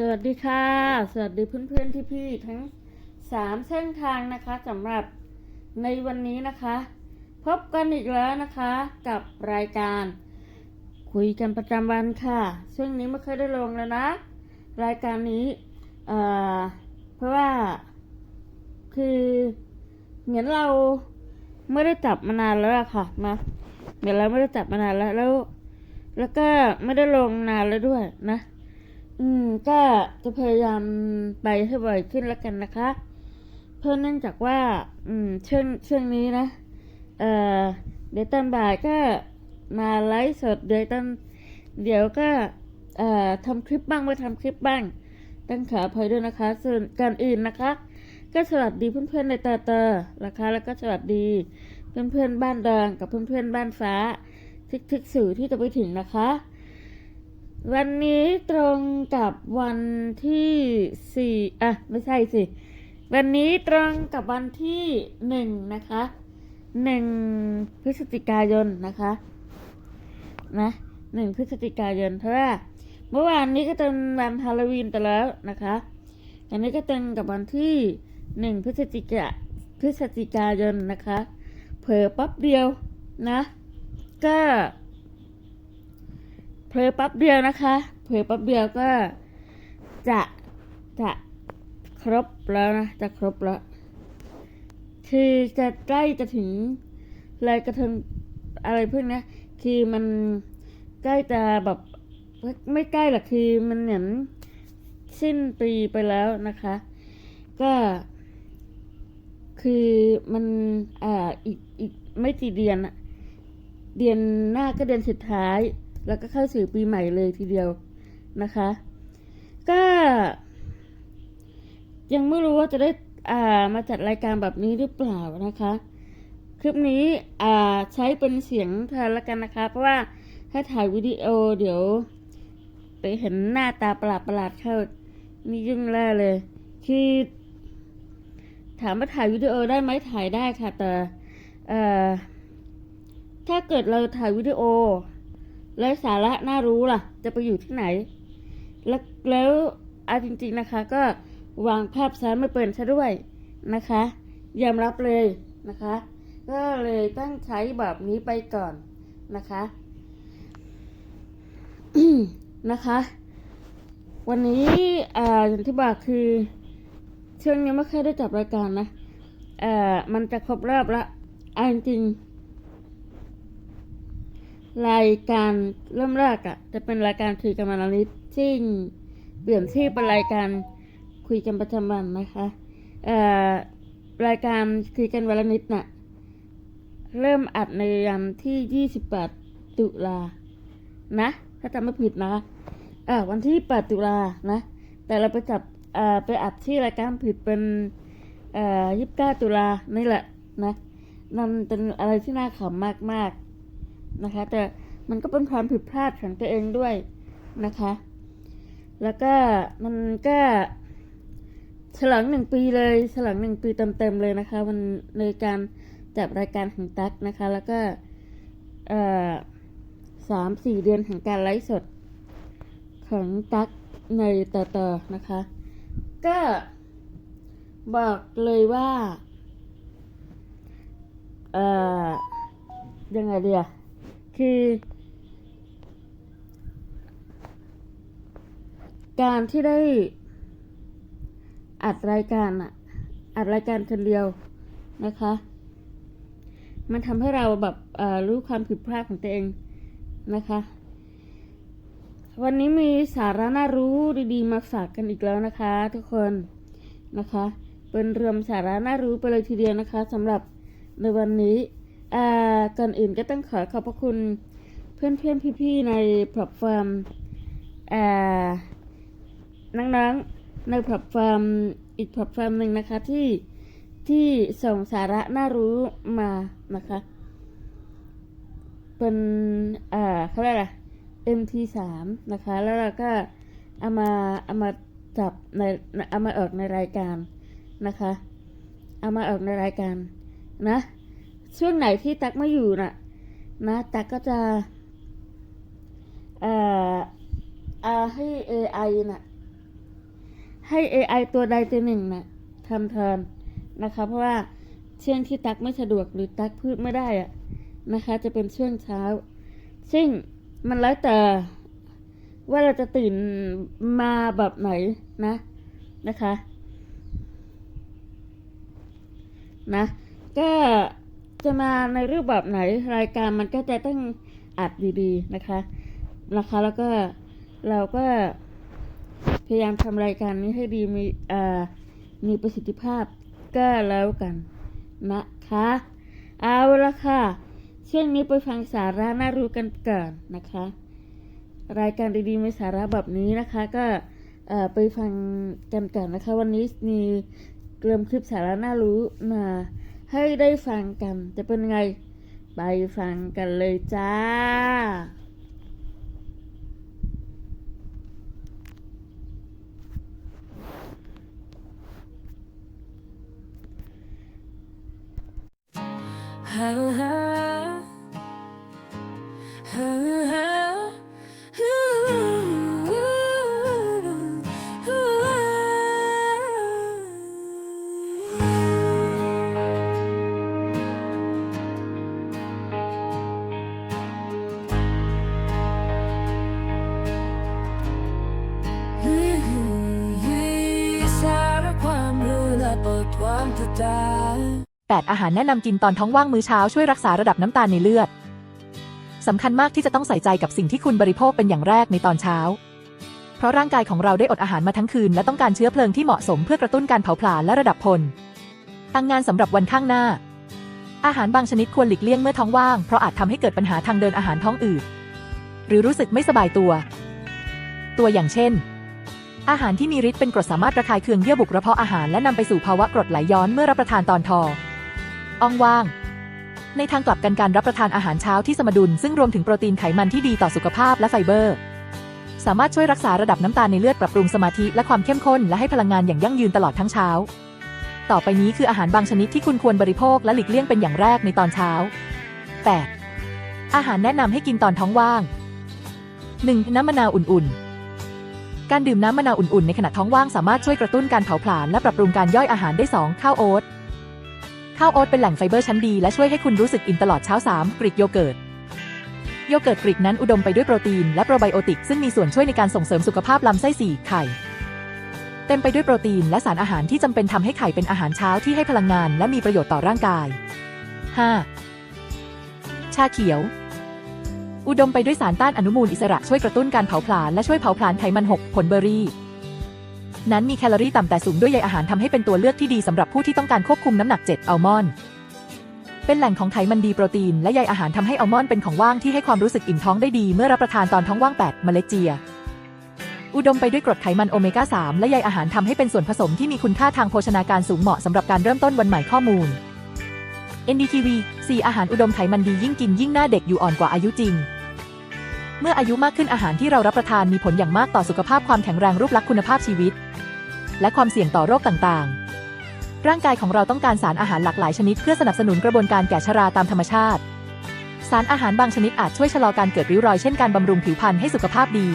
สวัสดีค่ะ สวัสดีเพื่อนๆที่พี่ทั้งสามเส้นทางนะคะสำหรับในวันนี้นะคะ พบกันอีกแล้วนะคะ กับรายการ คุยกันประจำวันค่ะซึ่งนี้ไม่เคยได้ลงแล้วนะ รายการนี้เอ่อเพราะว่าคือเหมือนเราไม่ได้จับมานานแล้วะค่ะมาเหมือนเราไม่ได้จับมานานแล้วแล้ว แล้วก็ไม่ได้ลงนานแล้วด้วยนะ อืม ก็จะพยายามไปให้บ่อยขึ้นแล้วกันนะคะ เพราะเนื่องจากว่า อืมช่วงช่วงนี้นะ เอ่อเดี๋ยวตอนบ่ายก็มาไลฟ์สดเดี๋ยวตอนเดี๋ยวก็เอ่อทำคลิปบ้างไม่ทำคลิปบ้างต้องขออภัยด้วยนะคะ ส่วนการอื่นนะคะ ก็สวัสดีเพื่อนๆในตาเตอร์นะคะ แล้วก็สวัสดีเพื่อนๆบ้านแดงกับเพื่อนๆบ้านฟ้าทุกๆสื่อที่จะไปถึงนะคะ วันนี้ตรงกับวันที่สี่อะ ไม่ใช่สิ วันนี้ตรงกับวันที่หนึ่งนะคะหนึ่งพฤศจิกายนนะคะนะหนึ่งพฤศจิกายนเพราะว่าเมื่อวานนี้ก็เป็นวันฮาโลวีนไปแล้วนะคะอันนี้ก็ตรงกับวันที่หนึ่งพฤศจิกาพฤศจิกายนนะคะ เผลอปั๊บเดียวนะ ก็ เผลอปั๊บเดียวนะคะเผลอปั๊บเดียวก็จะจะครบแล้วนะ จะครบแล้วคือจะใกล้จะถึงลอยกระทงอะไรพวกเนี้คือมันใกล้จะแบบไม่ใกล้หรอกคือมันเหมือนสิ้นปีไปแล้วนะคะ ก็คือมันอ่าอีกอีกไม่กี่เดือนอะเดือนหน้าก็เดือนสุดท้าย แล้วก็เข้าสู่ปีใหม่เลยทีเดียวนะคะ ก็ ยังไม่รู้ว่าจะได้อ่ามาจัดรายการแบบนี้หรือเปล่านะคะ คลิปนี้อ่าใช้เป็นเสียงแทนละกันนะคะ เพราะว่าถ้าถ่ายวิดีโอเดี๋ยว ไปเห็นหน้าตาประหลาดประหลาดๆเข้านี่ยุ่งแล่เลยคือถามว่าถ่ายวิดีโอได้ไหมถ่ายได้ค่ะแต่เอ่อถ้าเกิดเราถ่ายวิดีโอ แล้วสาระน่ารู้ล่ะ จะไปอยู่ที่ไหน แล้วแล้วเอาจริงๆนะคะ ก็วางภาพซ้ายไม่เป็นซะด้วยนะคะยอมรับเลยนะคะ ก็เลยตั้งใช้แบบนี้ไปก่อนนะคะนะคะ วันนี้อ่าอย่างที่บอกคือช่วงนี้ไม่เคยได้จับรายการนะเอ่อมันจะครบรอบละเอาจริง รายการเริ่มแรกอะจะเป็นรายการคุยกันมานานิดที่เปลี่ยนชื่อเป็นรายการคุยกันประจำวันนะคะเอ่อรายการคุยกันวันละนิดน่ะเริ่มอัดในวันที่ 28 ตุลานะ ถ้าจำไม่ผิดนะคะอ่าวันที่ 8 ตุลานะ แต่เราไปจับอ่าไปอัดที่รายการผิดเป็นเอ่อ29 ตุลานี่แหละนะนั่นเป็นอะไรที่น่าขำมากๆ นะคะ แต่มันก็เป็นความผิดพลาดของตัวเองด้วยนะคะ แล้วก็มันก็ฉลองหนึ่งปีเลยฉลองหนึ่งปีเต็มๆเลยนะคะมันในการจับรายการของตั๊กนะคะ แล้วก็สามสี่เดือนของการไลฟ์สดของตั๊กในต่อต่อๆนะคะ ก็บอกเลยว่า เอ่อยังไงเดีย คือ การที่ได้อัดรายการอะอัดรายการคนเดียวนะคะ มันทำให้เราแบบรู้ความผิดพลาดของตัวเองนะคะ วันนี้มีสาระน่ารู้ดีๆ มาฝากกันอีกแล้วนะคะ ทุกคนนะคะ เป็นเรวมสาระน่ารู้ไปเลยทีเดียวนะคะสำหรับในวันนี้ อ่าก่อนอื่นก็ต้องขอขอบพระคุณเพื่อนๆพี่ๆในแพลตฟอร์มอ่าน้องๆในแพลตฟอร์มอีกแพลตฟอร์มหนึ่งนะคะที่ที่ส่งสาระน่ารู้มานะคะ เป็นอ่าเขาเรียกอะไร MT3 นะคะ แล้วเราก็เอามาเอามาจับในเอามาออกในรายการนะคะ เอามาออกในรายการนะ ช่วงไหนที่ตักไม่อยู่น่ะนะตักก็จะเอ่ออ่าให้ AI น่ะให้ AI ตัวใดตัวหนึ่งนะทำแทนนะคะเพราะว่าช่วงที่ตักไม่สะดวกหรือตักพูดไม่ได้อะนะคะ จะเป็นช่วงเช้า ซึ่งมันแล้วแต่ว่าเราจะตื่นมาแบบไหนนะนะคะ นะ ก็ จะมาในรูปแบบไหนรายการมันก็จะต้องอัดดีๆนะคะนะคะ แล้วก็เราก็พยายามทำรายการนี้ให้ดีมีอ่ามีประสิทธิภาพก็แล้วกันนะคะ เอาละค่ะช่วงนี้ไปฟังสาระน่ารู้กันก่อนนะคะ รายการดีๆมีสาระแบบนี้นะคะ ก็เอ่อไปฟังกันก่อนนะคะ วันนี้มีเกลิมคลิปสาระน่ารู้มา ให้ได้ฟังกันจะเป็นไง ไปฟังกันเลยจ้าส 8 อาหารแนะนำกินตอนท้องว่างมื้อเช้าช่วยรักษาระดับน้ำตาลในเลือดสำคัญมากที่จะต้องใส่ใจกับสิ่งที่คุณบริโภคเป็นอย่างแรกในตอนเช้า เพราะร่างกายของเราได้อดอาหารมาทั้งคืน และต้องการเชื้อเพลิงที่เหมาะสมเพื่อกระตุ้นการเผาผลาญและระดับพลตั้งงานสำหรับวันข้างหน้า อาหารบางชนิดควรหลีกเลี่ยงเมื่อท้องว่างเพราะอาจทำให้เกิดปัญหาทางเดินอาหารท้องอืดหรือรู้สึกไม่สบายตัว ตัวอย่างเช่น อาหารที่มีฤทธิ์เป็นกรดสามารถระคายเคืองเยื่อบุกระเพาะอาหารและนำไปสู่ภาวะกรดไหลย้อนเมื่อรับประทานตอนทอ อ่องว่าง ในทางกลับกันการรับประทานอาหารเช้าที่สมดุล ซึ่งรวมถึงโปรตีนไขมันที่ดีต่อสุขภาพและไฟเบอร์ สามารถช่วยรักษาระดับน้ำตาลในเลือดปรับปรุงสมาธิและความเข้มข้นและให้พลังงานอย่างยั่งยืนตลอดทั้งเช้า ต่อไปนี้คืออาหารบางชนิดที่คุณควรบริโภคและหลีกเลี่ยงเป็นอย่างแรกในตอนเช้า 8. อาหารแนะนำให้กินตอนท้องว่าง 1. น้ำมะนาวอุ่นๆการดื่มน้ำมะนาวอุ่นๆ ในขณะท้องว่างสามารถช่วยกระตุ้นการเผาผลาญและปรับปรุงการย่อยอาหารได้ 2. ข้าวโอ๊ต ข้าวโอ๊ตเป็นแหล่งไฟเบอร์ชั้นดีและช่วยให้คุณรู้สึกอิ่มตลอดเช้า 3. กรีกโยเกิร์ตโยเกิร์ตกรีกนั้นอุดมไปด้วยโปรตีนและโปรไบโอติกซึ่งมีส่วนช่วยในการส่งเสริมสุขภาพลำไส้4ไข่ เต็มไปด้วยโปรตีนและสารอาหารที่จำเป็นทำให้ไข่เป็นอาหารเช้าที่ให้พลังงานและมีประโยชน์ต่อร่างกาย 5. ชาเขียว อุดมไปด้วยสารต้านอนุมูลอิสระช่วยกระตุ้นการเผาผลาญและช่วยเผาผลาญไขมัน 6 ผลเบอร์รี่ นั้นมีแคลอรี่ต่ำแต่สูงด้วยใยอาหารทำให้เป็นตัวเลือกที่ดีสำหรับผู้ที่ต้องการควบคุมน้ำหนัก 7 อัลมอนด์เป็นแหล่งของไขมันดีโปรตีน และใยอาหารทำให้อัลมอนด์เป็นของว่างที่ให้ความรู้สึกอิ่มท้องได้ดีเมื่อรับประทานตอนท้องว่าง 8 เมล็ดเจีย อุดมไปด้วยกรดไขมันโอเมก้า 3 และใยอาหารทำให้เป็นส่วนผสมที่มีคุณค่าทางโภชนาการสูงเหมาะสำหรับการเริ่มต้นวันใหม่ข้อมูล NDTV 4 อาหารอุดมไขมันดียิ่งกินยิ่งหน้าเด็กอยู่อ่อนกว่าอายุจริง เมื่ออายุมากขึ้นอาหารที่เรารับประทานมีผลอย่างมากต่อสุขภาพความแข็งแรงรูปลักษณ์คุณภาพชีวิต และความเสี่ยงต่อโรคต่างๆ ร่างกายของเราต้องการสารอาหารหลากหลายชนิดเพื่อสนับสนุนกระบวนการแก่ชราตามธรรมชาติ สารอาหารบางชนิดอาจช่วยชะลอการเกิดริ้วรอยเช่นการบำรุงผิวพรรณให้สุขภาพดี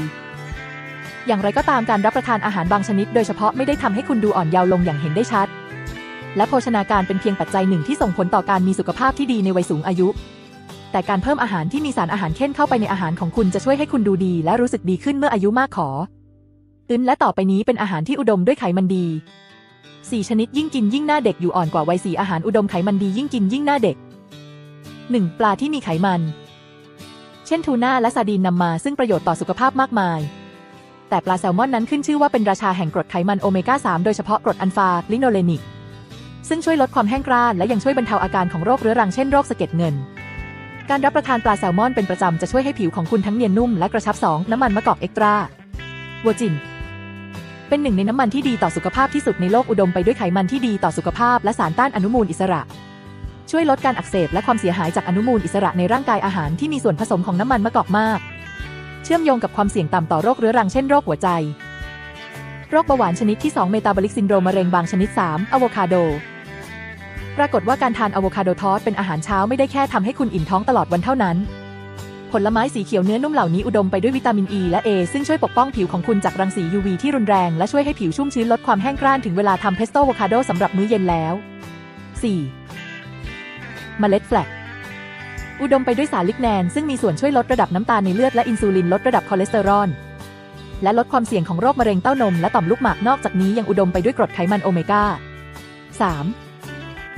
อย่างไรก็ตามการรับประทานอาหารบางชนิด โดยเฉพาะไม่ได้ทำให้คุณดูอ่อนเยาว์ลงอย่างเห็นได้ชัด และโภชนาการเป็นเพียงปัจจัยหนึ่งที่ส่งผลต่อการมีสุขภาพที่ดีในวัยสูงอายุ แต่การเพิ่มอาหารที่มีสารอาหารเข้นเข้าไปในอาหารของคุณจะช่วยให้คุณดูดีและรู้สึกดีขึ้นเมื่ออายุมากขอตึนและต่อไปนี้เป็นอาหารที่อุดมด้วยไขมันดี4ชนิดยิ่งกินยิ่งหน้าเด็กอยู่อ่อนกว่าวัยสี่อาหารอุดมไขมันดียิ่งกินยิ่งหน้าเด็ก 1. ปลาที่มีไขมัน เช่นทูน่าและซาดีนนำมาซึ่งประโยชน์ต่อสุขภาพมากมาย แต่ปลาแซลมอนนั้นขึ้นชื่อว่าเป็นราชาแห่งกรดไขมันโอเมก้า 3 โดยเฉพาะกรดอัลฟาลิโนเลนิก ซึ่งช่วยลดความแห้งกร้านและยังช่วยบรรเทาอาการของโรคเรื้อรังเช่นโรคสะเก็ดเงิน การรับประทานปลาแซลมอนเป็นประจำจะช่วยให้ผิวของคุณทั้งเนียนนุ่มและกระชับ 2. น้ำมันมะกอกเอ็กตร้าวัวจิน เป็นหนึ่งในน้ำมันที่ดีต่อสุขภาพที่สุดในโลกอุดมไปด้วยไขมันที่ดีต่อสุขภาพและสารต้านอนุมูลอิสระ ช่วยลดการอักเสบและความเสียหายจากอนุมูลอิสระในร่างกายอาหารที่มีส่วนผสมของน้ำมันมะกอกมาก เชื่อมโยงกับความเสี่ยงต่ำต่อโรคเรื้อรังเช่นโรคหัวใจ โรคเบาหวานชนิดที่ 2 เมตาบอลิกซินโดรมมะเร็งบางชนิด 3อะโวคาโด ปรากฏว่าการทานอะโวคาโดทอสเป็นอาหารเช้าไม่ได้แค่ทำให้คุณอิ่มท้องตลอดวันเท่านั้นผผลไม้สีเขียวเนื้อนุ่มเหล่านี้อุดมไปด้วยวิตามินอ e ีและ A ซึ่งช่วยปกป้องผิวของคุณจากรังสี UV ที่รุนแรงและช่วยให้ผิวชุ่มชื้นลดความแห้งกร้านถึงเวลาทำเพสโต้อะโวคาโดสำหรับมื้อเย็นแล้ว 4. เมล็ดแฟลกอุดมไปด้วยสารลิกแนน ซึ่งมีส่วนช่วยลดระดับน้ำตาลในเลือดและอินซูลินลดระดับคอเลสเตอรอลและลดความเสี่ยงของโรคมะเร็งเต้านมและต่อมลูกหมากนอกจากนี้ยังอุดมไปด้วยกรดไขมันโอเมก้า 3.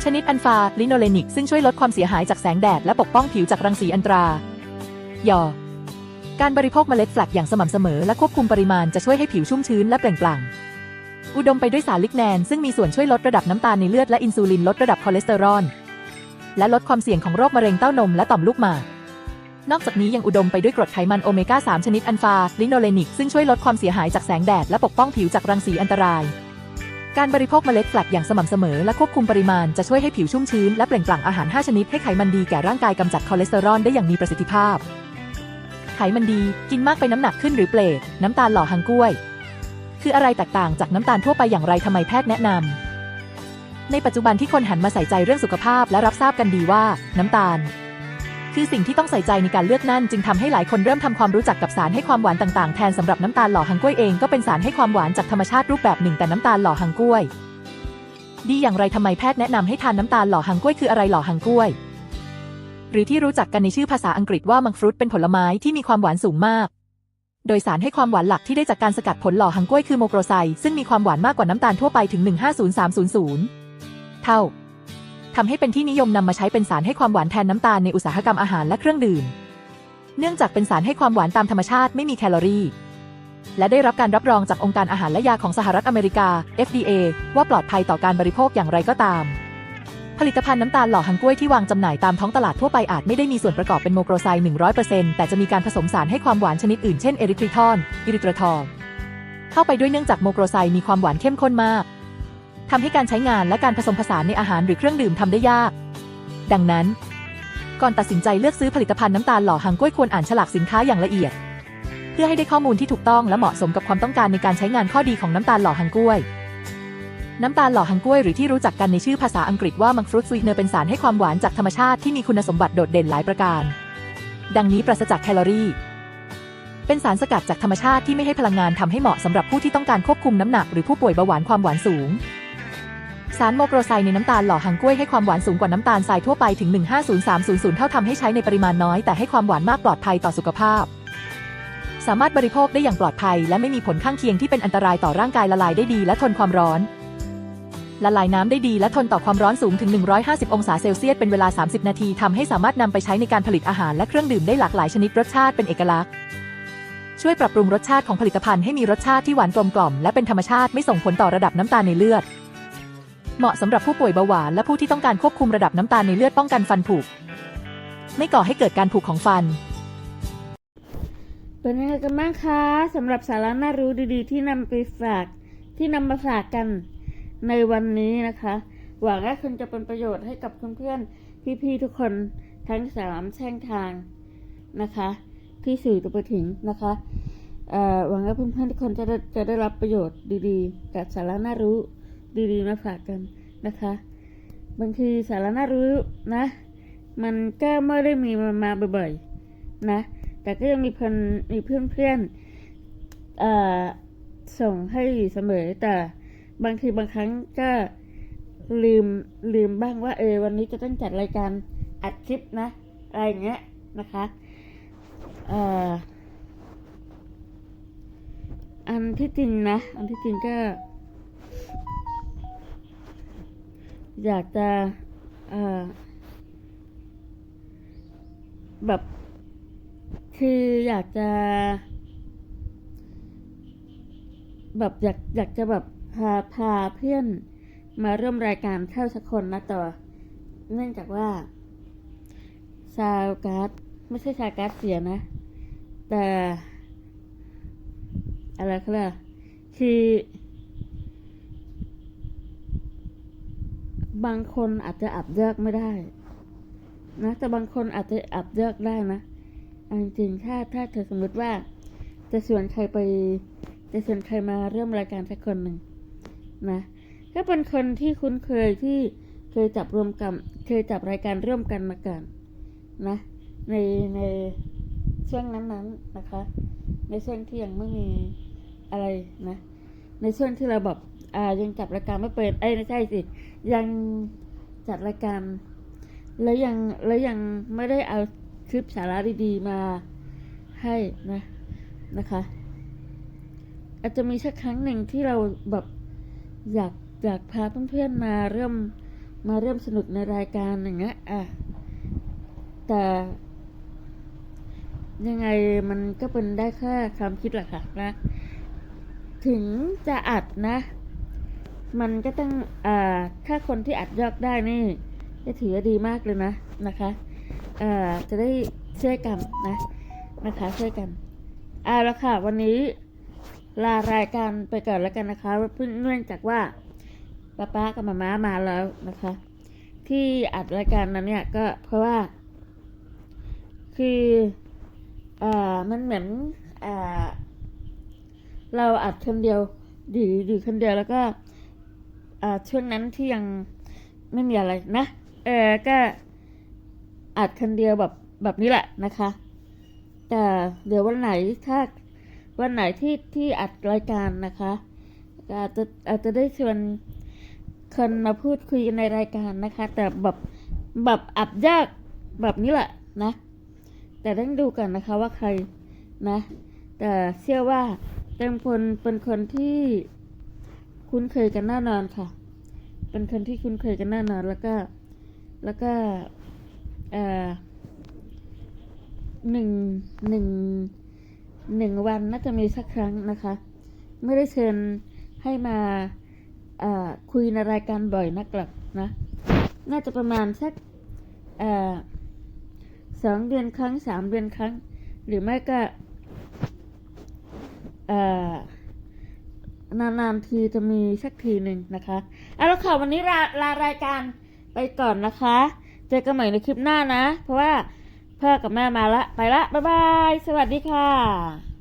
ชนิดอัลฟาลิโนเลนิก ซึ่งช่วยลดความเสียหายจากแสงแดดและปกป้องผิวจากรังสีอันตรายอการบริโภคเมล็ดแฟลกอย่างสม่ำเสมอและควบคุมปริมาณจะช่วยให้ผิวชุ่มชื้นและเปล่งปลั่ง อุดมไปด้วยสารลิกแนน ซึ่งมีส่วนช่วยลดระดับน้ำตาลในเลือดและอินซูลินลดระดับคอเลสเตอรอล และลดความเสี่ยงของโรคมะเร็งเต้านมและต่อมลูกหมาก นอกจากนี้ยังอุดมไปด้วยกรดไขมันโอเมก้า 3 ชนิดอัลฟาลิโนเลนิก ซึ่งช่วยลดความเสียหายจากแสงแดดและปกป้องผิวจากรังสีอันตราย การบริโภคเมล็ดแฟลกอย่างสม่ำเสมอและควบคุมปริมาณจะช่วยให้ผิวชุ่มชื้นและเปล่งปลั่งอาหาร 5 ชนิดให้ไขมันดีแก่ร่างกายกำจัดคอเลสเตอรอลได้อย่างมีประสิทธิภาพ ไขมันดีกินมากไปน้ำหนักขึ้นหรือเปลดน้ำตาลหล่อหังกล้วย คืออะไรแตกต่างจากน้ำตาลทั่วไปอย่างไรทำไมแพทย์แนะนำในปัจจุบันที่คนหันมาใส่ใจเรื่องสุขภาพและรับทราบกันดีว่า น้ำตาล คือสิ่งที่ต้องใส่ใจในการเลือกนั่น จึงทำให้หลายคนเริ่มทำความรู้จักกับสารให้ความหวานต่างๆ แทนสำหรับน้ำตาลหล่อหังกล้วยเองก็เป็นสารให้ความหวานจากธรรมชาติรูปแบบหนึ่งแต่น้ำตาลหล่อหังกล้วย ดีอย่างไรทำไมแพทย์แนะนำให้ทานน้ำตาลหล่อหังกล้วยคืออะไรหล่อหังกล้วยหรือที่รู้จักกันในชื่อภาษาอังกฤษว่ามังฟรุตเป็นผลไม้ที่มีความหวานสูงมาก โดยสารให้ความหวานหลักที่ได้จากการสกัดผลหล่อหังกล้วยคือโมโกรไซซึ่งมีความหวานมากกว่าน้ำตาลทั่วไปถึง 150300 เท่า ทำให้เป็นที่นิยมนำมาใช้เป็นสารให้ความหวานแทนน้ำตาลในอุตสาหกรรมอาหารและเครื่องดื่ม เนื่องจากเป็นสารให้ความหวานตามธรรมชาติไม่มีแคลอรี่ และได้รับการรับรองจากองค์การอาหารและยาของสหรัฐอเมริกา FDA ว่าปลอดภัยต่อการบริโภคอย่างไรก็ตาม ผลิตภัณฑ์น้ำตาลหล่อหังกล้วยที่วางจำหน่ายตามท้องตลาดทั่วไปอาจไม่ได้มีส่วนประกอบเป็นโมโกรไซ100%แต่จะมีการผสมสารให้ความหวานชนิดอื่นเช่นเอริทริทอลอิริทรทอลเข้าไปด้วยเนื่องจากโมโกรไซมีความหวานเข้มข้นมาก ทำให้การใช้งานและการผสมผสานในอาหารหรือเครื่องดื่มทำได้ยาก ดังนั้น ก่อนตัดสินใจเลือกซื้อผลิตภัณฑ์น้ำตาลหล่อหังกล้วยควรอ่านฉลากสินค้าอย่างละเอียด เพื่อให้ได้ข้อมูลที่ถูกต้องและเหมาะสมกับความต้องการในการใช้งานข้อดีของน้ำตาลหล่อหังกล้วย น้ำตาลหล่อหังกล้วยหรือที่รู้จักกันในชื่อภาษาอังกฤษว่ามังฟรุตซุยเนอร์เป็นสารให้ความหวานจากธรรมชาติที่มีคุณสมบัติโดดเด่นหลายประการ ดังนี้ปราศจากแคลอรี่เป็นสารสกัดจากธรรมชาติที่ไม่ให้พลังงานทำให้เหมาะสำหรับผู้ที่ต้องการควบคุมน้ำหนักหรือผู้ป่วยเบาหวานความหวานสูง สารโมโกรไซในน้ำตาลหล่อหังกล้วยให้ความหวานสูงกว่าน้ำตาลทรายทั่วไปถึง 150300 เท่าทำให้ใช้ในปริมาณน้อยแต่ให้ความหวานมากปลอดภัยต่อสุขภาพ สามารถบริโภคได้อย่างปลอดภัย และไม่มีผลข้างเคียงที่เป็นอันตรายต่อร่างกายละลายได้ดีและทนความร้อน ละลายน้ำได้ดีและทนต่อความร้อนสูงถึง 150 องศาเซลเซียสเป็นเวลา 30 นาทีทำให้สามารถนำไปใช้ในการผลิตอาหารและเครื่องดื่มได้หลากหลายชนิดรสชาติเป็นเอกลักษณ์ช่วยปรับปรุงรสชาติของผลิตภัณฑ์ให้มีรสชาติที่หวานกลมกล่อมและเป็นธรรมชาติไม่ส่งผลต่อระดับน้ำตาลในเลือด เหมาะสำหรับผู้ป่วยเบาหวานและผู้ที่ต้องการควบคุมระดับน้ำตาลในเลือดป้องกันฟันผุไม่ก่อให้เกิดการผุของฟัน เป็นยังไงกันบ้างคะสำหรับสาระน่ารู้ดีๆ ที่นำไปฝากที่นำมาฝากกันในวันนี้นะคะ หวังว่าคุณจะเป็นประโยชน์ให้กับเพื่อนๆพี่ๆทุกคนทั้งสามแช่งทางนะคะ ที่สื่อตัวไปถึงนะคะหวังว่าเพื่อนๆทุกคนจะได้จะได้รับประโยชน์ดีๆจากสาระน่ารู้ ดีๆมาฝากกันนะคะ บางทีสาระน่ารู้นะ มันก็ไม่ได้มีมามาบ่อยๆนะ แต่ก็ยังมีเพื่อนมีเพื่อนๆส่งให้เสมอแต่บางทีบางครั้งก็ลืมลืมบ้างว่าเออวันนี้จะต้องจัดรายการอัดคลิปนะ อะไรอย่างเงี้ยนะคะเอ่ออันที่จริงนะ อันที่จริงก็ อยากจะแบบ คืออยากจะ แบบอยากอยากจะแบบพาพาเพื่อนมาร่วมรายการเข้าสักคนนะต่ว่าเนื่องจากว่าซาวการ์ดไม่ใช่ซาวการ์ดเสียนะ แต่ อะไรเขาเรียกอคือ บางคนอาจจะอับเลิกไม่ได้ นะแต่บางคนอาจจะอับเลิกได้นะจริงๆถ้าถ้าเธอสมมติว่า จะชวนใครไป จะชวนใครมาเริ่มรายการสักคนหนึ่งนะก็เป็นคนที่คุ้นเคยที่เคยจับรวมกันเคยจับรายการร่วมกันมาก่อนนะในในช่วงนั้นๆนะคะ ในช่วงที่ยังไม่มีอะไรนะ ในช่วงที่เราแบบ ยังจัดรายการไม่เป็นเอ้ยไม่ใช่สิ ยังจัดรายการแล้วยังแล้วยังไม่ได้เอาคลิปสาระดีๆมาให้นะนะคะอาจจะมีสักครั้งหนึ่งที่เราแบบอยากอยากพาเพื่อนๆมาเริ่มมาเริ่มสนุกในรายการอย่างเงี้ยอะแต่ยังไงมันก็เป็นได้แค่ความคิดแหละค่ะนะ ถึงจะอัดนะ มันก็ต้องอ่าถ้าคนที่อัดยอกได้นี่จะถือว่าดีมากเลยนะนะคะอ่าจะได้ช่วยกันนะนะคะช่วยกันเอาละค่ะวันนี้ลารายการไปก่อนแล้วกันนะคะเพิ่งเนื่องจากว่าป้าป้ากับมาม้ามาแล้วนะคะ ที่อัดรายการนั้นเนี่ยก็เพราะว่า คืออ่ามันเหมือนอ่าเราอัดคนเดียวดีดีคนเดียวแล้วก็ ช่วงนั้นที่ยังไม่มีอะไรนะ เออก็อัดคนเดียวแบบแบบนี้แหละนะคะ แต่เดี๋ยววันไหนถ้าวันไหนที่ที่อัดรายการนะคะก็อาจจะอาจจะได้ชวนคนมาพูดคุยในรายการนะคะ แต่แบบแบบอัดยากแบบนี้แหละนะ แต่ต้องดูกันนะคะว่าใครนะ แต่เชื่อว่าเป็นคนเป็นคนที่ คุ้นเคยกันแน่นอนค่ะ เป็นคนที่คุ้นเคยกันแน่นอน แล้วก็ แล้วก็เอ่อหนึ่งหนึ่งหนึ่งวันน่าจะมีสักครั้งนะคะ ไม่ได้เชิญให้มาคุยในรายการบ่อยนักหรอกนะ น่าจะประมาณสักสองเดือนครั้งสามเดือนครั้ง หรือไม่ก็เอ่อ นานๆทีจะมีสักทีหนึ่งนะคะเอาละค่ะวันนี้ลาลารายการไปก่อนนะคะ เจอกันใหม่ในคลิปหน้านะ เพราะว่าพ่อกับแม่มาละ ไปละ บ๊ายบาย สวัสดีค่ะ